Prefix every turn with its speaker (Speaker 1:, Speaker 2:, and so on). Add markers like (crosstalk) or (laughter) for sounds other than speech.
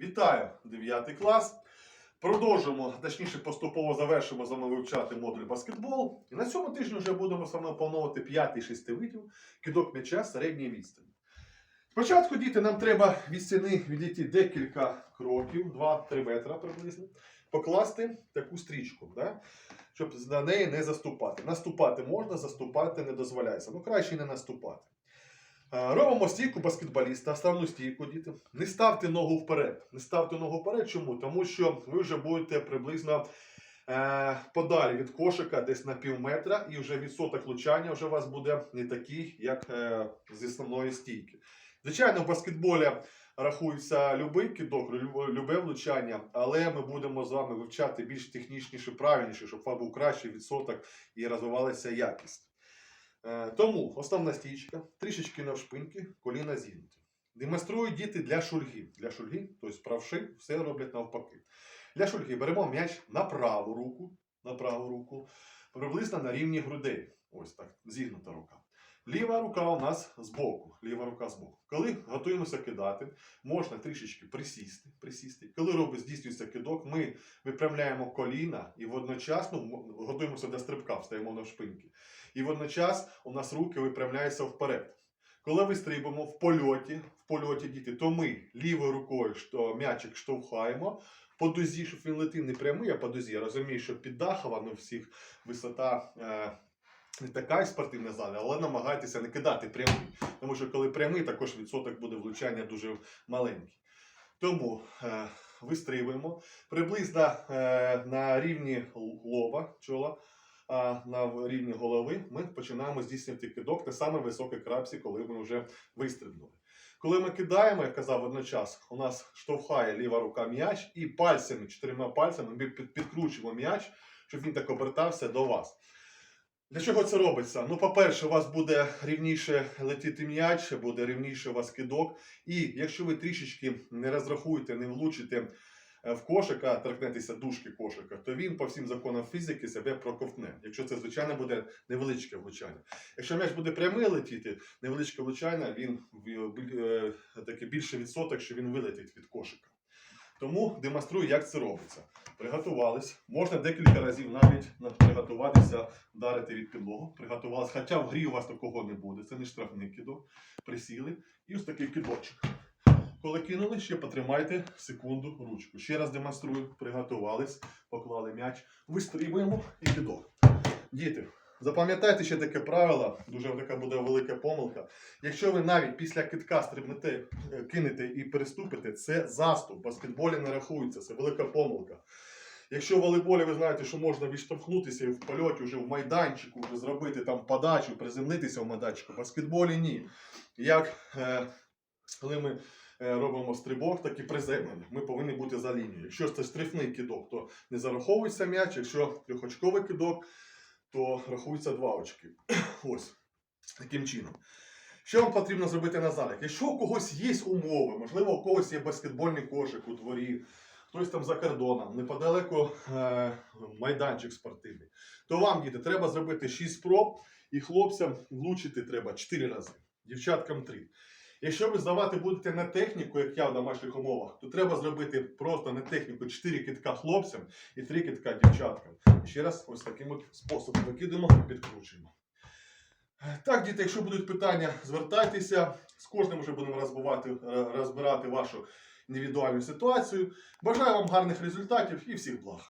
Speaker 1: Вітаю 9 клас. Продовжуємо, точніше, поступово завершимо з вами вивчати модуль баскетбол. І на цьому тижні вже будемо вами опановувати 5 шести видів кидок м'яча середньої відстані. Спочатку, діти, нам треба від стіни відійти декілька кроків, 2-3 метра приблизно, покласти таку стрічку, да? щоб на неї не заступати. Наступати можна, заступати не дозволяється. Ну, краще не наступати. Е, Робимо стійку баскетболіста, ставну стійку, діти. Не ставте ногу вперед. Не ставте ногу вперед. Чому? Тому що ви вже будете приблизно е, подалі від кошика, десь на пів метра, і вже відсоток влучання вже у вас буде не такий, як е, з основної стійки. Звичайно, в баскетболі рахується любий кидок, любе- влучання, але ми будемо з вами вивчати більш технічніше, правильніше, щоб у вас був кращий відсоток і розвивалася якість. Е, Тому основна стічка, трішечки навшпиньки, коліна зігнуті. Демонструють діти для шульги. Для шульги, тобто правши, все роблять навпаки. Для шульги беремо м'яч на праву руку, на праву руку, приблизно на рівні грудей. Ось так, зігнута рука. Ліва рука у нас збоку. Ліва рука збоку. Коли готуємося кидати, можна трішечки присісти. присісти. Коли робить, здійснюється кидок, ми випрямляємо коліна і водночасно готуємося до стрибка, встаємо на шпиньки. І водночас у нас руки випрямляються вперед. Коли ми стрибаємо в польоті, в польоті діти, то ми лівою рукою що, м'ячик штовхаємо по дозі, щоб він летів не прямий, а по дозі. Я розумію, що під Дахова, ну всіх висота е, не така як спортивна зала, але намагайтеся не кидати прямий. Тому що коли прямий, також відсоток буде влучання дуже маленький. Тому е, вистрибуємо приблизно е, на рівні лоба, чола а на рівні голови ми починаємо здійснювати кидок на саме високій крапсі, коли ми вже вистрибнули. Коли ми кидаємо, як казав водночас, у нас штовхає ліва рука м'яч, і пальцями, чотирма пальцями ми підкручуємо м'яч, щоб він так обертався до вас. Для чого це робиться? Ну, по-перше, у вас буде рівніше летіти м'яч, буде рівніше у вас кидок. І якщо ви трішечки не розрахуєте, не влучите в кошика, торкнетеся дужки кошика, то він по всім законам фізики себе проковтне. Якщо це, звичайно, буде невеличке влучання. Якщо м'яч буде прямий летіти, невеличке влучання, він біль- е, таке більше відсоток, що він вилетить від кошика. Тому демонструю, як це робиться. Приготувались. Можна декілька разів навіть приготуватися, вдарити від підлогу. Приготувались, хоча в грі у вас такого не буде. Це не штрафний кидок. Присіли. І ось такий кидочок. Коли кинули, ще потримайте секунду ручку. Ще раз демонструю. Приготувались, поклали м'яч. Вистрибуємо і кидок. Діти, запам'ятайте ще таке правило, дуже така буде велика помилка. Якщо ви навіть після китка стрибнете, е, кинете і переступите, це заступ. Баскетболі не рахується, це велика помилка. Якщо в волейболі ви знаєте, що можна відштовхнутися і в польоті вже в майданчику, вже зробити там подачу, приземлитися в майданчику, в баскетболі ні. Як е, коли ми робимо стрибок, так і приземлення. Ми повинні бути за лінією. Якщо це штрифний кидок, то не зараховується м'яч. Якщо трьохочковий кидок, то рахується два очки. (coughs) Ось таким чином. Що вам потрібно зробити на залік? Якщо у когось є умови, можливо, у когось є баскетбольний кошик у дворі, хтось там за кордоном, неподалеку е, майданчик спортивний, то вам, діти, треба зробити 6 спроб, і хлопцям влучити треба 4 рази, дівчаткам 3. Якщо ви здавати будете на техніку, як я в домашніх умовах, то треба зробити просто на техніку 4 китка хлопцям і 3 китка дівчаткам. Ще раз ось таким от способом викидуємо і підкручуємо. Так, діти, якщо будуть питання, звертайтеся. З кожним вже будемо розбивати, розбирати вашу індивідуальну ситуацію. Бажаю вам гарних результатів і всіх благ.